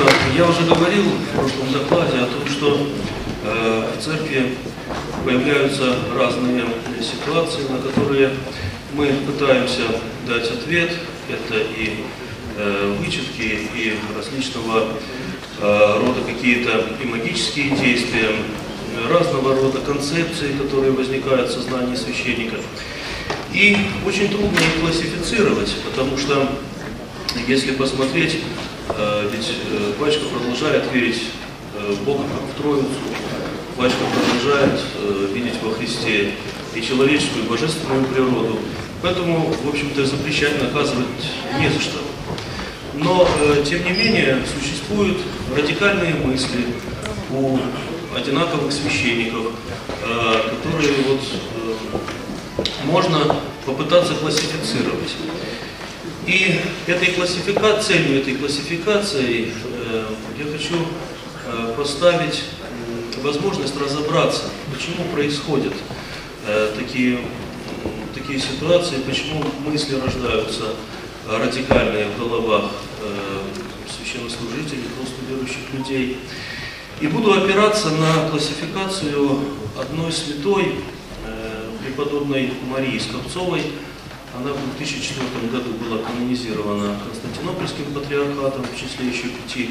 Конечно, я уже говорил в прошлом докладе о том, что э, в церкви появляются разные ситуации, на которые мы пытаемся дать ответ. Это и э, вычетки, и различного э, рода какие-то и магические действия, разного рода концепции, которые возникают в сознании священника. И очень трудно их классифицировать, потому что если посмотреть, ведь э, батюшка продолжает верить э, в Бога как в Троицу, батюшка продолжает видеть во Христе и человеческую, и божественную природу. Поэтому, в общем-то, запрещать, наказывать не за что. Но, тем не менее, существуют радикальные мысли у одинаковых священников, которые вот можно попытаться классифицировать. И этой классификацией, целью этой классификации э, я хочу э, поставить возможность разобраться, почему происходят э, такие, такие ситуации, почему мысли рождаются радикальные в головах священнослужителей, верующих людей. И буду опираться на классификацию одной святой, преподобной Марии Скопцовой, она в 2004 году была канонизирована Константинопольским патриархатом в числе еще пяти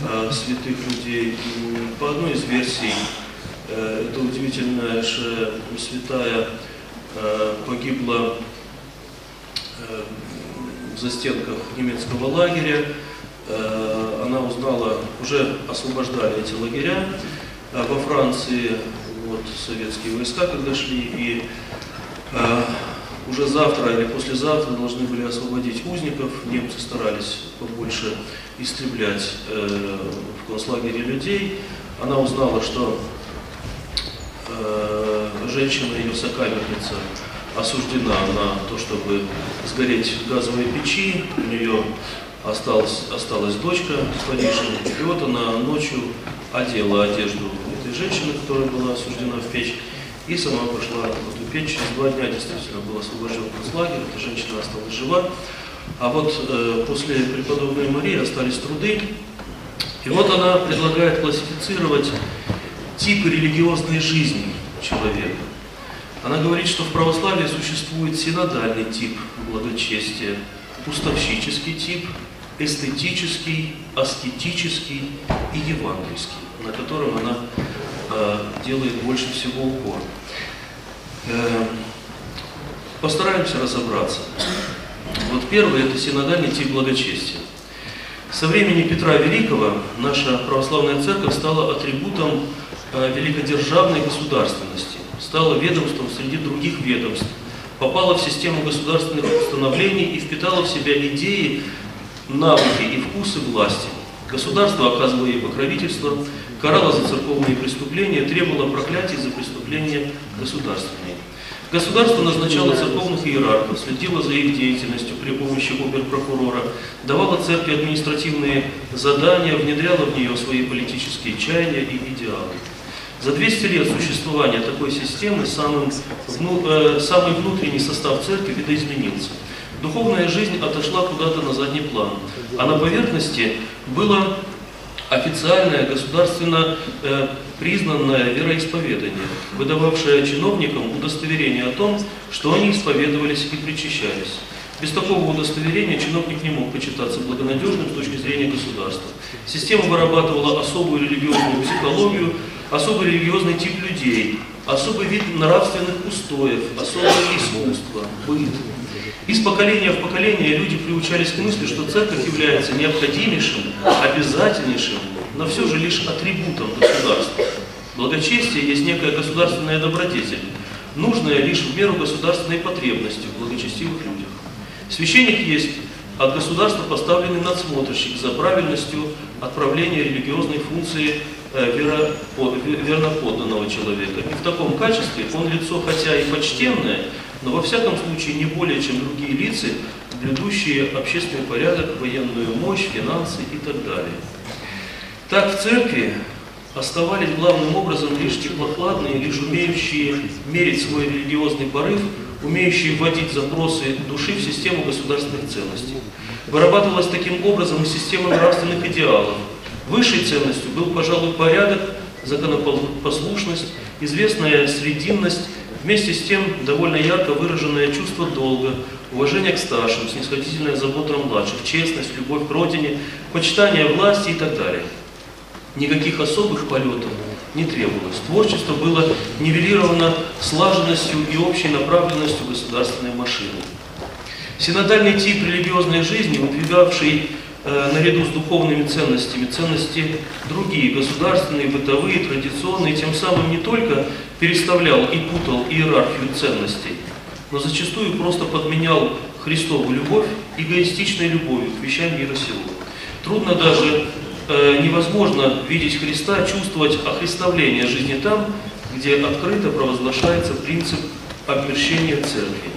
э, святых людей. По одной из версий, э, это удивительная же святая э, погибла э, в застенках немецкого лагеря. Э, она узнала, уже освобождали эти лагеря э, во Франции, вот советские войска, когда шли, и э, уже завтра или послезавтра должны были освободить узников. Немцы старались побольше истреблять э, в концлагере людей. Она узнала, что э, женщина, ее сокамерница, осуждена на то, чтобы сгореть в газовой печи. У нее осталась, осталась дочка в Париже. И вот она ночью одела одежду этой женщины, которая была осуждена в печь, и сама пошла в. Через два дня действительно был освобожден концлагерь, эта женщина осталась жива. А вот э, после преподобной Марии остались труды. И вот она предлагает классифицировать типы религиозной жизни человека. Она говорит, что в православии существует синодальный тип благочестия, уставщический тип, эстетический, аскетический и евангельский, на котором она делает больше всего упор. Э, постараемся разобраться. Вот первый – это синодальный тип благочестия. Со времени Петра Великого наша православная церковь стала атрибутом э, великодержавной государственности, стала ведомством среди других ведомств, попала в систему государственных установлений и впитала в себя идеи, навыки и вкусы власти. Государство оказывало ей покровительство, карала за церковные преступления, требовала проклятий за преступления государственные. Государство назначало церковных иерархов, следило за их деятельностью при помощи оберпрокурора, давало церкви административные задания, внедряло в нее свои политические чаяния и идеалы. За 200 лет существования такой системы самым, вну, э, самый внутренний состав церкви видоизменился. Духовная жизнь отошла куда-то на задний план, а на поверхности было официальное государственно э, признанное вероисповедание, выдававшее чиновникам удостоверение о том, что они исповедовались и причащались. Без такого удостоверения чиновник не мог почитаться благонадежным с точки зрения государства. Система вырабатывала особую религиозную психологию, особый религиозный тип людей, особый вид нравственных устоев, особое искусство, быт. Из поколения в поколение люди приучались к мысли, что церковь является необходимейшим, обязательнейшим, но все же лишь атрибутом государства. Благочестие есть некая государственная добродетель, нужная лишь в меру государственной потребности в благочестивых людях. Священник есть от государства поставленный надсмотрщик за правильностью отправления религиозной функции э, верноподданного человека. И в таком качестве он лицо, хотя и почтенное, но во всяком случае не более, чем другие лица, блюдущие общественный порядок, военную мощь, финансы и так далее. Так в церкви оставались главным образом лишь теплохладные, лишь умеющие мерить свой религиозный порыв, умеющие вводить запросы души в систему государственных ценностей. Вырабатывалась таким образом и система нравственных идеалов, Высшей ценностью был, пожалуй, порядок, законопослушность, известная срединность, вместе с тем довольно ярко выраженное чувство долга, уважение к старшим, снисходительная забота о младших, честность, любовь к родине, почитание власти и так далее. Никаких особых полетов не требовалось. Творчество было нивелировано слаженностью и общей направленностью государственной машины. Синодальный тип религиозной жизни, выдвигавший наряду с духовными ценностями ценности другие, государственные, бытовые, традиционные, тем самым не только переставлял и путал иерархию ценностей, но зачастую просто подменял Христову любовь эгоистичной любовью к вещам мира сего. Трудно даже, э, невозможно видеть Христа, чувствовать охристовление жизни там, где открыто провозглашается принцип обмерщения церкви.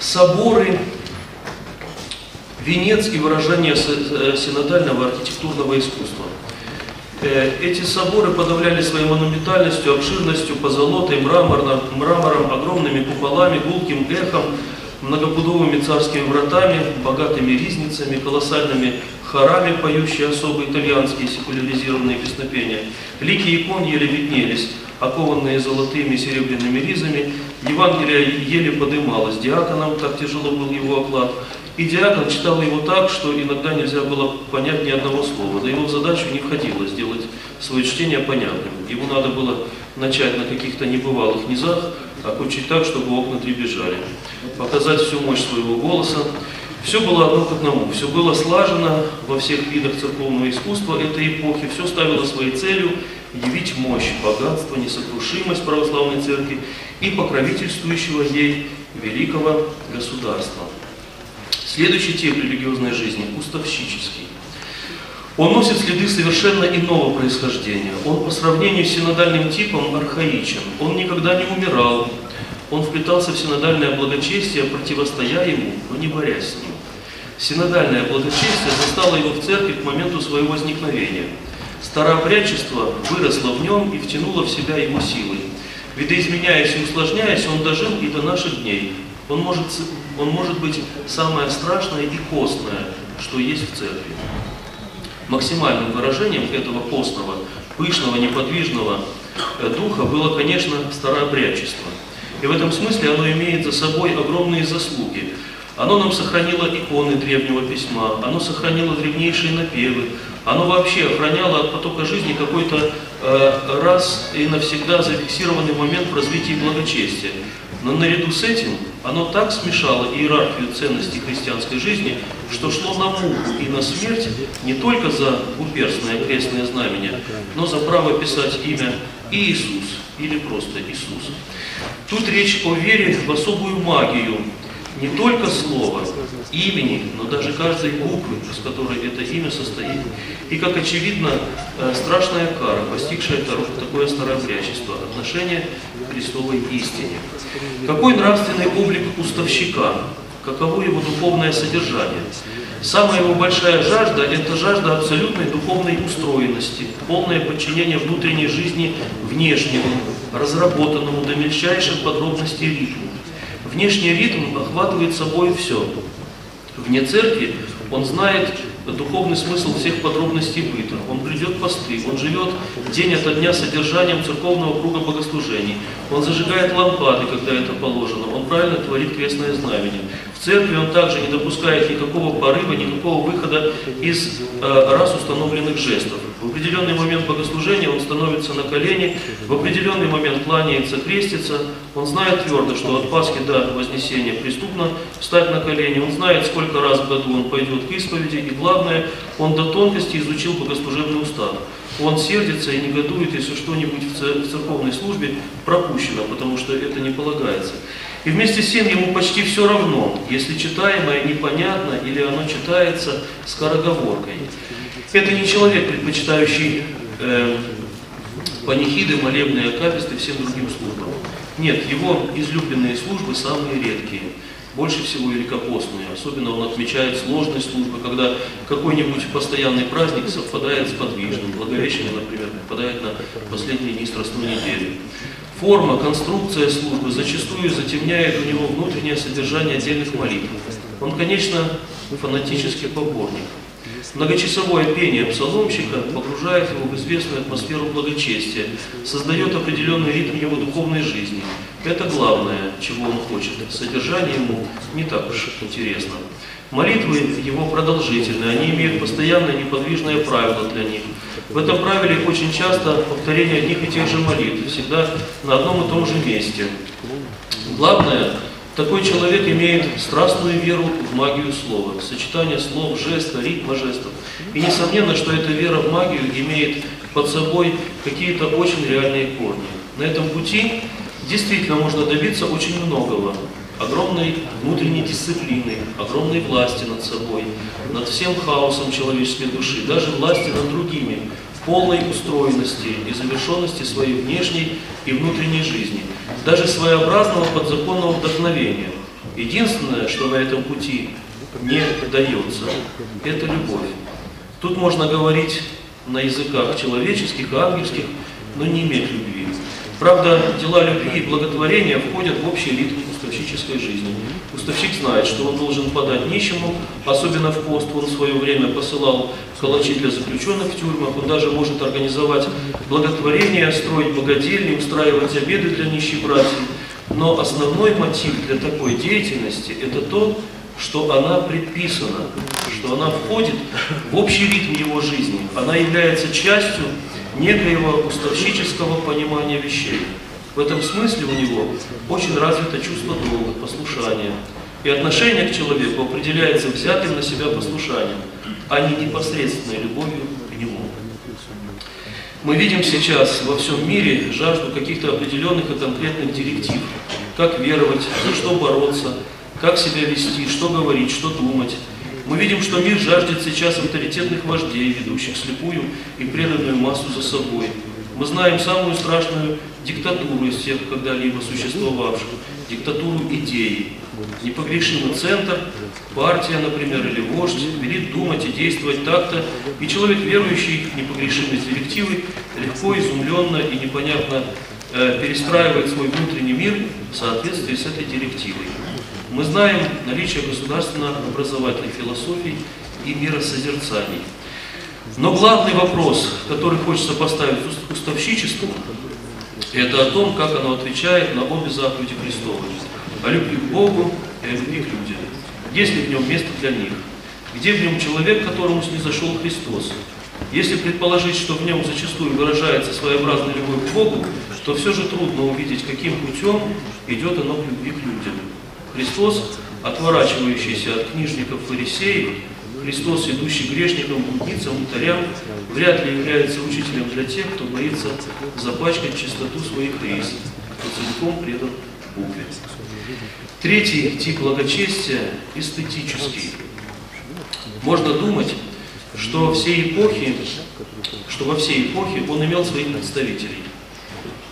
Соборы – венец и выражение э, синодального архитектурного искусства. Э, эти соборы подавляли своей монументальностью, обширностью, позолотой, мрамором, мрамором, огромными куполами, гулким эхом, многопудовыми царскими вратами, богатыми ризницами, колоссальными хорами, поющие особые итальянские секуляризированные песнопения. Лики икон еле виднелись, окованные золотыми и серебряными ризами, Евангелие еле подымалось диаконом, так тяжело был его оклад. И диакон читал его так, что иногда нельзя было понять ни одного слова. Да его в задачу не входило сделать свое чтение понятным. Ему надо было начать на каких-то небывалых низах, окончить так, чтобы окна дребезжали. Показать всю мощь своего голоса. Все было одно к одному, все было слажено во всех видах церковного искусства этой эпохи, все ставило своей целью явить мощь, богатство, несокрушимость православной церкви и покровительствующего ей великого государства. Следующий тип религиозной жизни – уставщический. Он носит следы совершенно иного происхождения. Он по сравнению с синодальным типом архаичен. Он никогда не умирал. Он вплетался в синодальное благочестие, противостоя ему, но не борясь с ним. Синодальное благочестие застало его в церкви к моменту своего возникновения. Старообрядчество выросло в нем и втянуло в себя его силы. Видоизменяясь и усложняясь, он дожил и до наших дней. Он может, он может быть самое страшное и постное, что есть в церкви. Максимальным выражением этого постного, пышного, неподвижного э, духа было, конечно, старообрядчество. И в этом смысле оно имеет за собой огромные заслуги. Оно нам сохранило иконы древнего письма, оно сохранило древнейшие напевы, оно вообще охраняло от потока жизни какой-то э, раз и навсегда зафиксированный момент в развитии благочестия. Но наряду с этим оно так смешало иерархию ценностей христианской жизни, что шло на муку и на смерть не только за уперстное крестное знамение, но за право писать имя Иисус или просто Иисус. Тут речь о вере в особую магию, не только слова, имени, но даже каждой буквы, из которой это имя состоит. И, как очевидно, э, страшная кара, постигшая такое старообрядчество, отношение Христовой истине. Какой нравственный облик уставщика? Каково его духовное содержание? Самая его большая жажда – это жажда абсолютной духовной устроенности, полное подчинение внутренней жизни внешнему, разработанному до мельчайших подробностей ритму. Внешний ритм охватывает собой все. Вне церкви он знает духовный смысл всех подробностей быта. Он придет посты, он живет день ото дня содержанием церковного круга богослужений. Он зажигает лампады, когда это положено. Он правильно творит крестное знамение. В церкви он также не допускает никакого порыва, никакого выхода из э, раз установленных жестов. В определенный момент богослужения он становится на колени, в определенный момент кланяется, крестится. Он знает твердо, что от Пасхи до Вознесения преступно встать на колени. Он знает, сколько раз в году он пойдет к исповеди. И главное, он до тонкости изучил богослужебный устав. Он сердится и негодует, если что-нибудь в церковной службе пропущено, потому что это не полагается. И вместе с тем ему почти все равно, если читаемое непонятно или оно читается скороговоркой. Это не человек, предпочитающий э, панихиды, молебные акафисты всем другим службам. Нет, его излюбленные службы самые редкие больше всего великопостные. Особенно он отмечает сложность службы, когда какой-нибудь постоянный праздник совпадает с подвижным. Благовещение, например, попадает на последние дни Страстной недели. Форма, конструкция службы зачастую затемняет у него внутреннее содержание отдельных молитв. Он, конечно, фанатический поборник. Многочасовое пение псаломщика погружает его в известную атмосферу благочестия, создает определенный ритм его духовной жизни. Это главное, чего он хочет. Содержание ему не так уж интересно. Молитвы его продолжительны, они имеют постоянное неподвижное правило для них. В этом правиле очень часто повторение одних и тех же молитв, всегда на одном и том же месте. Главное, такой человек имеет страстную веру в магию слова, сочетание слов, жеста, ритма жестов. И несомненно, что эта вера в магию имеет под собой какие-то очень реальные корни. На этом пути действительно можно добиться очень многого огромной внутренней дисциплины, огромной власти над собой, над всем хаосом человеческой души, даже власти над другими, полной устроенности и завершенности своей внешней и внутренней жизни, даже своеобразного подзаконного вдохновения. Единственное, что на этом пути не дается, это любовь. Тут можно говорить на языках человеческих, ангельских, но не иметь любви. Правда, дела любви и благотворения входят в общий ритм уставщической жизни. Уставщик знает, что он должен подать нищему, особенно в пост. Он в свое время посылал калачи для заключенных в тюрьмах. Он даже может организовать благотворение, строить богадельни, устраивать обеды для нищих братьев. Но основной мотив для такой деятельности – это то, что она предписана, что она входит в общий ритм его жизни. Она является частью некоего уставщического понимания вещей. В этом смысле у него очень развито чувство долга, послушания. И отношение к человеку определяется взятым на себя послушанием, а не непосредственной любовью к нему. Мы видим сейчас во всем мире жажду каких-то определенных и конкретных директив. Как веровать, за что бороться, как себя вести, что говорить, что думать. Мы видим, что мир жаждет сейчас авторитетных вождей, ведущих слепую и преданную массу за собой. Мы знаем самую страшную диктатуру из всех когда-либо существовавших, диктатуру идеи. Непогрешимый центр, партия, например, или вождь велит думать и действовать так-то, и человек, верующий в непогрешимость директивы, легко, изумленно и непонятно э, перестраивает свой внутренний мир в соответствии с этой директивой. Мы знаем наличие государственно-образовательной философии и миросозерцаний. Но главный вопрос, который хочется поставить уставщичеству, это о том, как оно отвечает на обе заповеди Христовы. О любви к Богу и о любви к людям. Есть ли в нем место для них? Где в нем человек, которому снизошел Христос? Если предположить, что в нем зачастую выражается своеобразная любовь к Богу, то все же трудно увидеть, каким путем идет оно к любви к людям. Христос, отворачивающийся от книжников фарисеев, Христос, идущий грешникам, блудницам, мутарям, вряд ли является учителем для тех, кто боится запачкать чистоту своих рейс, кто целиком предан Богу. Третий тип благочестия – эстетический. Можно думать, что, все эпохи, что во всей эпохе он имел своих представителей –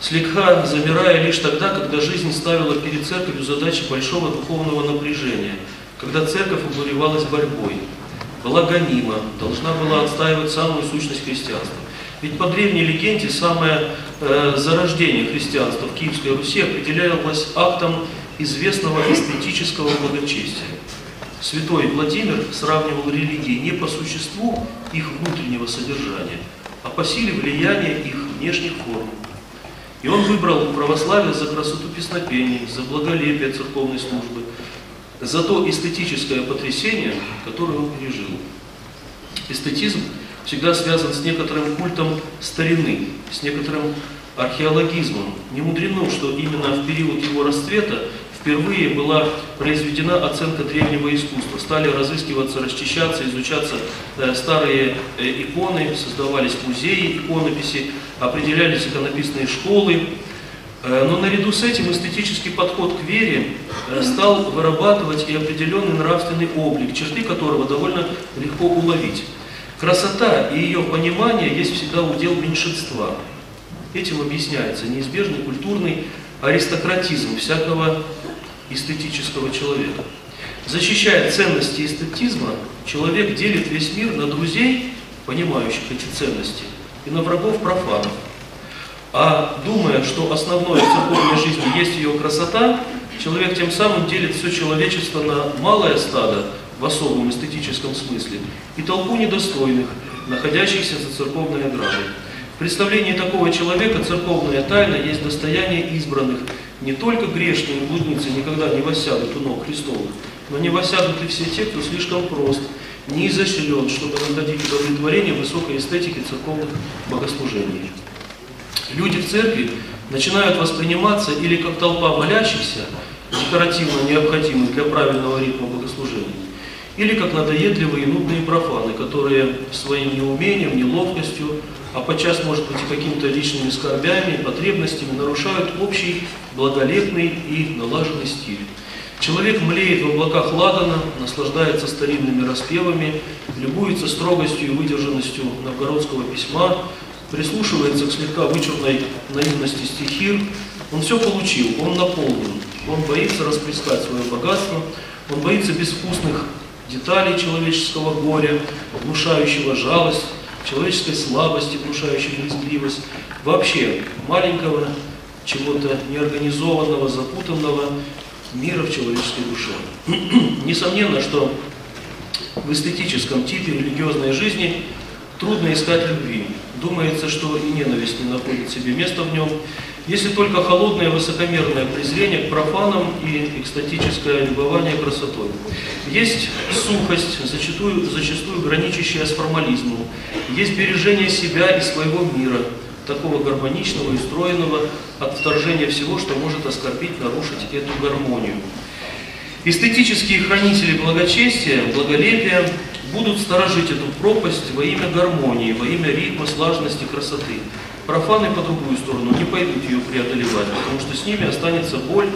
слегка замирая лишь тогда, когда жизнь ставила перед церковью задачи большого духовного напряжения, когда церковь обуревалась борьбой, была гонима, должна была отстаивать самую сущность христианства. Ведь по древней легенде самое э, зарождение христианства в Киевской Руси определялось актом известного эстетического благочестия. Святой Владимир сравнивал религии не по существу их внутреннего содержания, а по силе влияния их внешних форм. И он выбрал православие за красоту песнопений, за благолепие церковной службы, за то эстетическое потрясение, которое он пережил. Эстетизм всегда связан с некоторым культом старины, с некоторым археологизмом. Не мудрено, что именно в период его расцвета впервые была произведена оценка древнего искусства. Стали разыскиваться, расчищаться, изучаться э, старые э, иконы, создавались музеи иконописи, определялись иконописные школы. Э, но наряду с этим эстетический подход к вере стал вырабатывать и определенный нравственный облик, черты которого довольно легко уловить. Красота и ее понимание есть всегда удел меньшинства. Этим объясняется неизбежный культурный аристократизм всякого эстетического человека. Защищая ценности эстетизма, человек делит весь мир на друзей, понимающих эти ценности, и на врагов профанов. А думая, что основное в церковной жизни есть ее красота, человек тем самым делит все человечество на малое стадо, в особом эстетическом смысле, и толпу недостойных, находящихся за церковной оградой. В представлении такого человека церковная тайна есть достояние избранных. Не только грешные блудницы никогда не восядут у ног Христовых, но не восядут и все те, кто слишком прост, не изощрен, чтобы находить удовлетворение высокой эстетики церковных богослужений. Люди в церкви начинают восприниматься или как толпа молящихся, декоративно необходимых для правильного ритма богослужения, или как надоедливые и нудные профаны, которые своим неумением, неловкостью, а подчас, может быть, и какими-то личными скорбями, потребностями нарушают общий, благолепный и налаженный стиль. Человек млеет в облаках ладана, наслаждается старинными распевами, любуется строгостью и выдержанностью новгородского письма, прислушивается к слегка вычурной наивности стихир. Он все получил, он наполнен, он боится расплескать свое богатство, он боится безвкусных деталей человеческого горя, внушающего жалость, человеческой слабости, внушающей брезгливость, вообще маленького, чего-то неорганизованного, запутанного мира в человеческой душе. Несомненно, что в эстетическом типе религиозной жизни трудно искать любви. Думается, что и ненависть не находит себе места в нем, если только холодное высокомерное презрение к профанам и экстатическое любование красотой. Есть сухость, зачастую, зачастую граничащая с формализмом. Есть бережение себя и своего мира, такого гармоничного и устроенного от вторжения всего, что может оскорбить, нарушить эту гармонию. Эстетические хранители благочестия, благолепия будут сторожить эту пропасть во имя гармонии, во имя ритма, слаженности, красоты. Профаны по другую сторону не пойдут ее преодолевать, потому что с ними останется боль,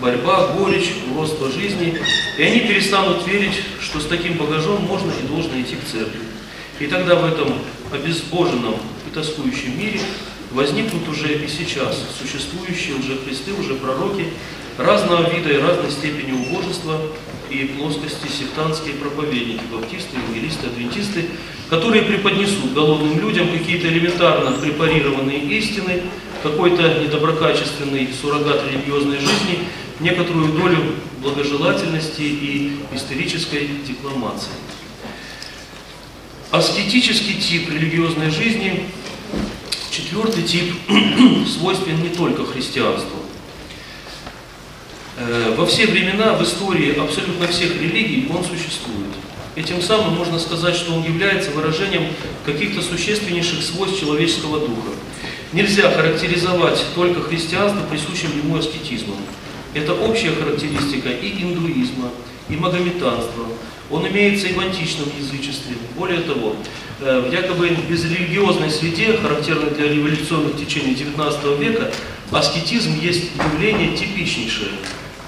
борьба, горечь, уродство жизни, и они перестанут верить, что с таким багажом можно и должно идти к церкви. И тогда в этом обезбоженном и тоскующем мире возникнут уже и сейчас существующие лжехристы, уже пророки, разного вида и разной степени убожества и плоскости сектантские проповедники, баптисты, евангелисты, адвентисты, которые преподнесут голодным людям какие-то элементарно препарированные истины, какой-то недоброкачественный суррогат религиозной жизни, некоторую долю благожелательности и исторической декламации. Аскетический тип религиозной жизни, четвертый тип, свойствен не только христианству. Э, во все времена в истории абсолютно всех религий он существует. И тем самым можно сказать, что он является выражением каких-то существеннейших свойств человеческого духа. Нельзя характеризовать только христианство присущим ему аскетизмом. Это общая характеристика и индуизма, и магометанства. Он имеется и в античном язычестве. Более того, э, в якобы безрелигиозной среде, характерной для революционных течений XIX века, аскетизм есть явление типичнейшее.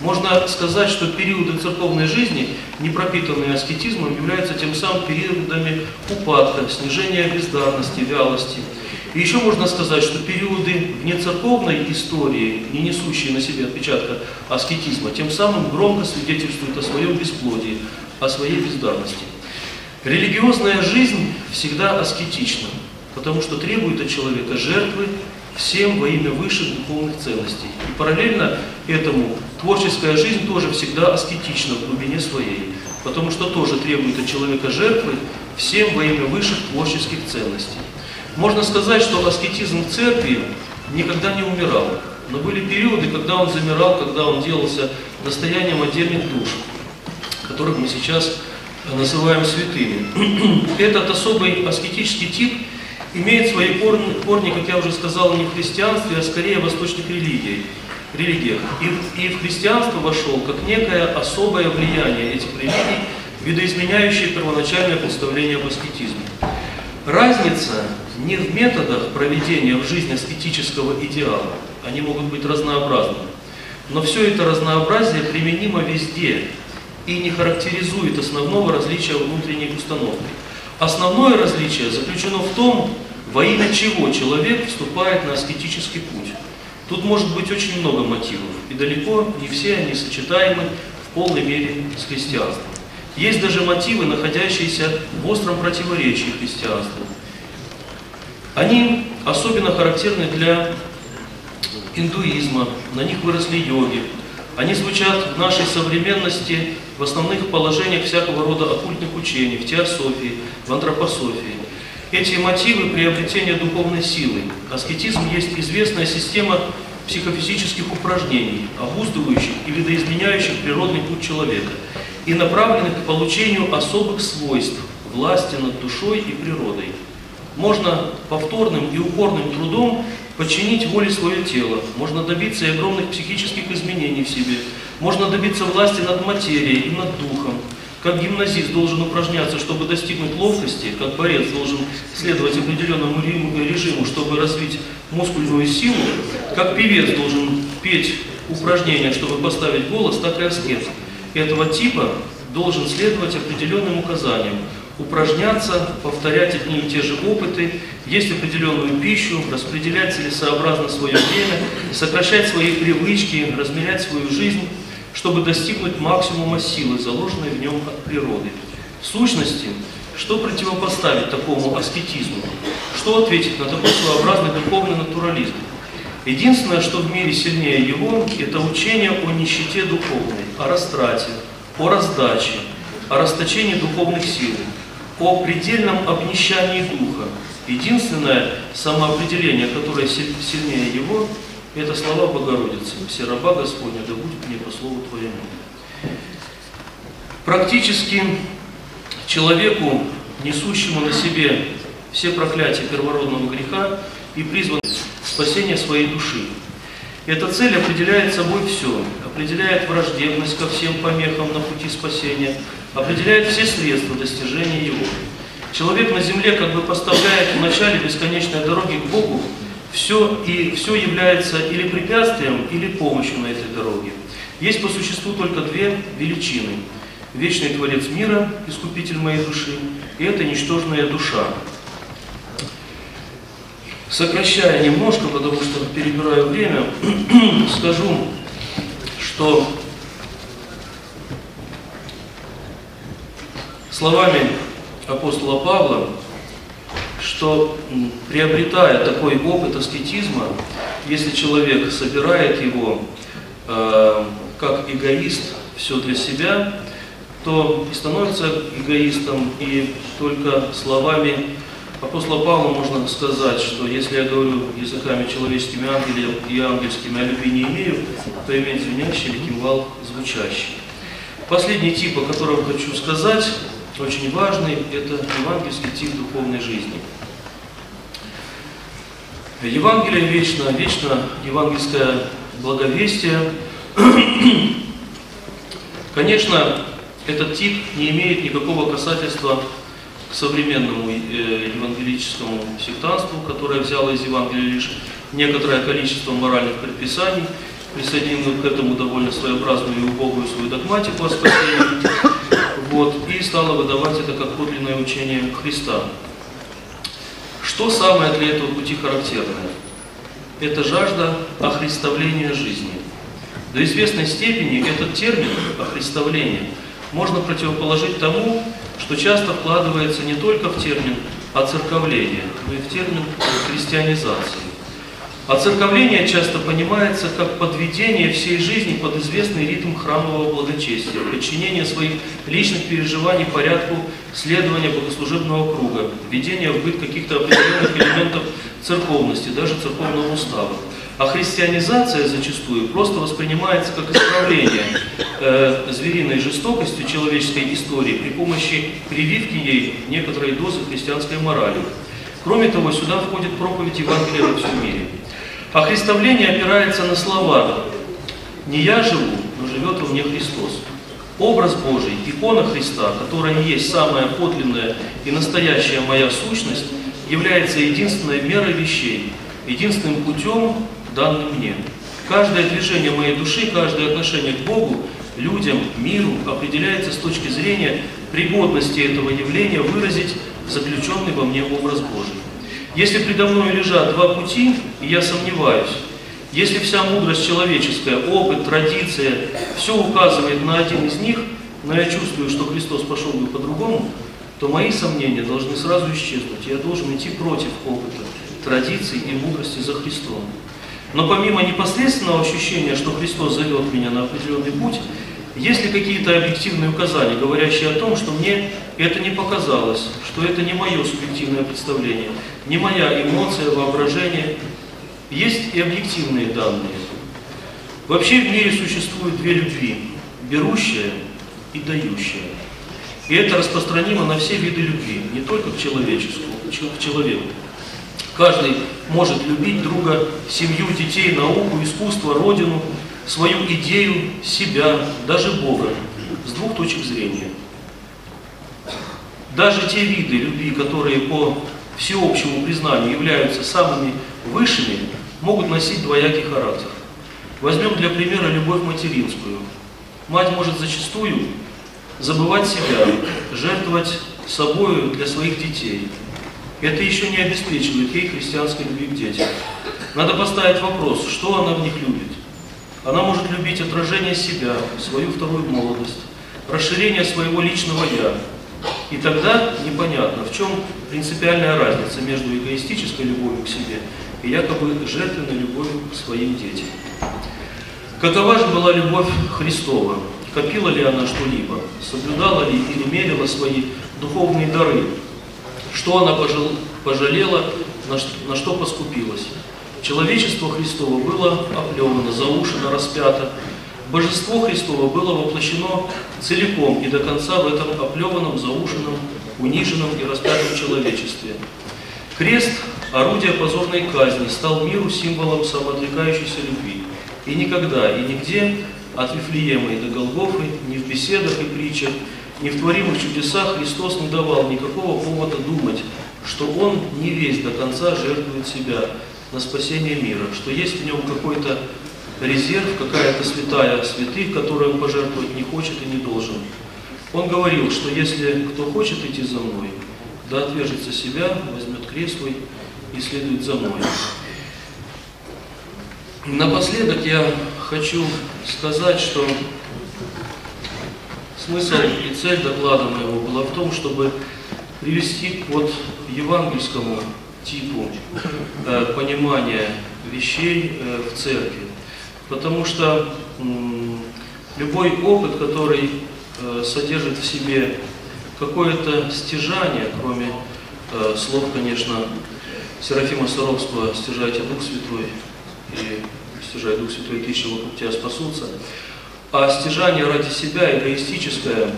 Можно сказать, что периоды церковной жизни, не пропитанные аскетизмом, являются тем самым периодами упадка, снижения бездарности, вялости. И еще можно сказать, что периоды внецерковной истории, не несущие на себе отпечатка аскетизма, тем самым громко свидетельствуют о своем бесплодии, о своей бездарности. Религиозная жизнь всегда аскетична, потому что требует от человека жертвы, всем во имя высших духовных ценностей. И параллельно этому творческая жизнь тоже всегда аскетична в глубине своей, потому что тоже требует от человека жертвы всем во имя высших творческих ценностей. Можно сказать, что аскетизм в церкви никогда не умирал, но были периоды, когда он замирал, когда он делался достоянием отдельных душ, которых мы сейчас называем святыми. Этот особый аскетический тип – имеет свои корни, как я уже сказал, не в христианстве, а скорее в восточных религиях. религиях. И, и в христианство вошел как некое особое влияние этих религий, видоизменяющее первоначальное представление об аскетизме. Разница не в методах проведения в жизни аскетического идеала, они могут быть разнообразными, но все это разнообразие применимо везде и не характеризует основного различия внутренней установки. Основное различие заключено в том, во имя чего человек вступает на аскетический путь. Тут может быть очень много мотивов, и далеко не все они сочетаемы в полной мере с христианством. Есть даже мотивы, находящиеся в остром противоречии христианству. Они особенно характерны для индуизма, на них выросли йоги. Они звучат в нашей современности в основных положениях всякого рода оккультных учений, в теософии, в антропософии. Эти мотивы приобретения духовной силы. Аскетизм есть известная система психофизических упражнений, обуздывающих и видоизменяющих природный путь человека и направленных к получению особых свойств власти над душой и природой. Можно повторным и упорным трудом подчинить воле свое тело, можно добиться и огромных психических изменений в себе, можно добиться власти над материей и над духом. Как гимназист должен упражняться, чтобы достигнуть ловкости, как борец должен следовать определенному режиму, чтобы развить мускульную силу, как певец должен петь упражнения, чтобы поставить голос, так и аскет этого типа должен следовать определенным указаниям, упражняться, повторять одни и те же опыты, есть определенную пищу, распределять целесообразно свое время, сокращать свои привычки, размерять свою жизнь, чтобы достигнуть максимума силы, заложенной в нем от природы. В сущности, что противопоставить такому аскетизму? Что ответить на такой своеобразный духовный натурализм? Единственное, что в мире сильнее его, это учение о нищете духовной, о растрате, о раздаче, о расточении духовных сил, о предельном обнищании духа. Единственное самоопределение, которое сильнее его, это слова Богородицы. «Все раба Господня, да будет мне по слову Твоему». Практически человеку, несущему на себе все проклятия первородного греха, и призван спасение своей души. Эта цель определяет собой все, определяет враждебность ко всем помехам на пути спасения, определяет все средства достижения его. Человек на земле как бы поставляет в начале бесконечной дороги к Богу все, и все является или препятствием, или помощью на этой дороге. Есть по существу только две величины. Вечный Творец мира, Искупитель моей души, и это ничтожная душа. Сокращая немножко, потому что перебираю время, скажу, что словами апостола Павла, что приобретая такой опыт аскетизма, если человек собирает его э, как эгоист, все для себя, то и становится эгоистом, и только словами апостола Павла можно сказать, что если я говорю языками человеческими ангелем и ангельскими, а любви не имею, то имею звенящий или кимвал звучащий. Последний тип, о котором хочу сказать, очень важный, это евангельский тип духовной жизни. Евангелие вечно, вечно евангельское благовестие. Конечно, этот тип не имеет никакого касательства к современному э, евангелическому сектантству, которое взяло из Евангелия лишь некоторое количество моральных предписаний, присоединив к этому довольно своеобразную и убогую свою догматику о спасении, вот, и стало выдавать это как подлинное учение Христа. Что самое для этого пути характерное? Это жажда охристовления жизни. До известной степени этот термин охристовление можно противоположить тому, что часто вкладывается не только в термин оцерковления, но и в термин христианизации. Оцерковление часто понимается как подведение всей жизни под известный ритм храмового благочестия, подчинение своих личных переживаний порядку следования богослужебного круга, введение в быт каких-то определенных элементов церковности, даже церковного устава. А христианизация зачастую просто воспринимается как исправление э, звериной жестокостью человеческой истории при помощи прививки ей некоторой дозы христианской морали. Кроме того, сюда входит проповедь Евангелия во всем мире. А христовление опирается на слова «Не я живу, но живет во мне Христос». Образ Божий, икона Христа, которая есть самая подлинная и настоящая моя сущность, является единственной мерой вещей, единственным путем, данным мне. Каждое движение моей души, каждое отношение к Богу, людям, миру определяется с точки зрения пригодности этого явления выразить заключенный во мне образ Божий. Если предо мной лежат два пути, и я сомневаюсь, если вся мудрость человеческая, опыт, традиция, все указывает на один из них, но я чувствую, что Христос пошел бы по-другому, то мои сомнения должны сразу исчезнуть. Я должен идти против опыта, традиций и мудрости за Христом. Но помимо непосредственного ощущения, что Христос зовет меня на определенный путь, Есть ли какие-то объективные указания, говорящие о том, что мне это не показалось, что это не мое субъективное представление, не моя эмоция, воображение? Есть и объективные данные. Вообще в мире существует две любви – берущая и дающая. И это распространимо на все виды любви, не только к человеческому, к человеку. Каждый может любить друга, семью, детей, науку, искусство, родину, свою идею, себя, даже Бога, с двух точек зрения. Даже те виды любви, которые по всеобщему признанию являются самыми высшими, могут носить двоякий характер. Возьмем для примера любовь материнскую. Мать может зачастую забывать себя, жертвовать собою для своих детей. Это еще не обеспечивает ей христианской любви к детям. Надо поставить вопрос, что она в них любит. Она может любить отражение себя, свою вторую молодость, расширение своего личного «я». И тогда непонятно, в чем принципиальная разница между эгоистической любовью к себе и якобы жертвенной любовью к своим детям. Какова же была любовь Христова? Копила ли она что-либо? Соблюдала ли или мерила свои духовные дары? Что она пожалела, на что поскупилась? Человечество Христово было оплевано, заушено, распято. Божество Христово было воплощено целиком и до конца в этом оплеванном, заушенном, униженном и распятом человечестве. Крест, орудие позорной казни, стал миру символом самоотрекающейся любви. И никогда и нигде от Вифлеема и до Голгофы, ни в беседах и притчах, ни в творимых чудесах Христос не давал никакого повода думать, что Он не весь до конца жертвует себя на спасение мира, что есть в нем какой-то резерв, какая-то святая святых, которую он пожертвовать не хочет и не должен. Он говорил, что если кто хочет идти за мной, да отвержется себя, возьмет крест свой и следует за мной. Напоследок я хочу сказать, что смысл и цель доклада моего была в том, чтобы привести к вот евангельскому типу э, понимания вещей э, в церкви. Потому что любой опыт, который э, содержит в себе какое-то стяжание, кроме э, слов, конечно, Серафима Саровского «Стяжайте Дух Святой» и «Стяжай Дух Святой, тысячи вокруг тебя спасутся», а стяжание ради себя, эгоистическое,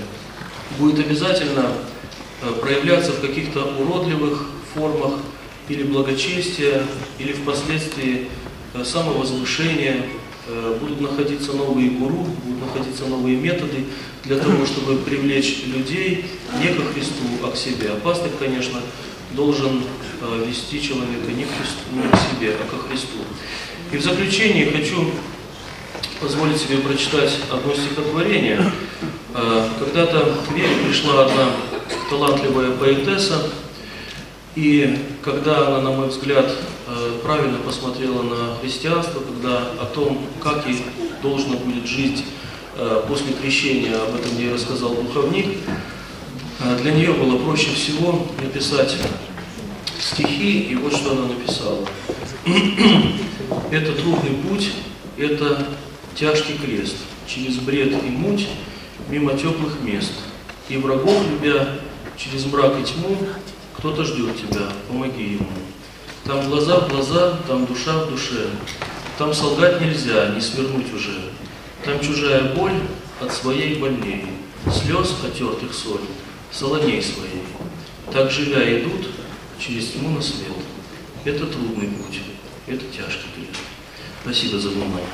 будет обязательно проявляться в каких-то уродливых формах или благочестия, или впоследствии э, самовозвышения, э, будут находиться новые гуру, будут находиться новые методы для того, чтобы привлечь людей не ко Христу, а к себе. А пастырь, конечно, должен вести человека не к, Христу, не к себе, а ко Христу. И в заключение хочу позволить себе прочитать одно стихотворение. Э, когда-то к Вере пришла одна талантливая поэтесса, и когда она, на мой взгляд, э, правильно посмотрела на христианство, когда о том, как ей должно будет жить э, после крещения, об этом ей рассказал духовник, для нее было проще всего написать стихи, и вот что она написала. «Это трудный путь, это тяжкий крест, через бред и муть, мимо теплых мест. И врагов любя, через мрак и тьму, кто-то ждет тебя, помоги ему. Там глаза в глаза, там душа в душе, там солгать нельзя, не свернуть уже. Там чужая боль от своей больней, слез отертых соль, солоней своей. Так живя идут через тьму на свет. Это трудный путь, это тяжкий крест. Спасибо за внимание.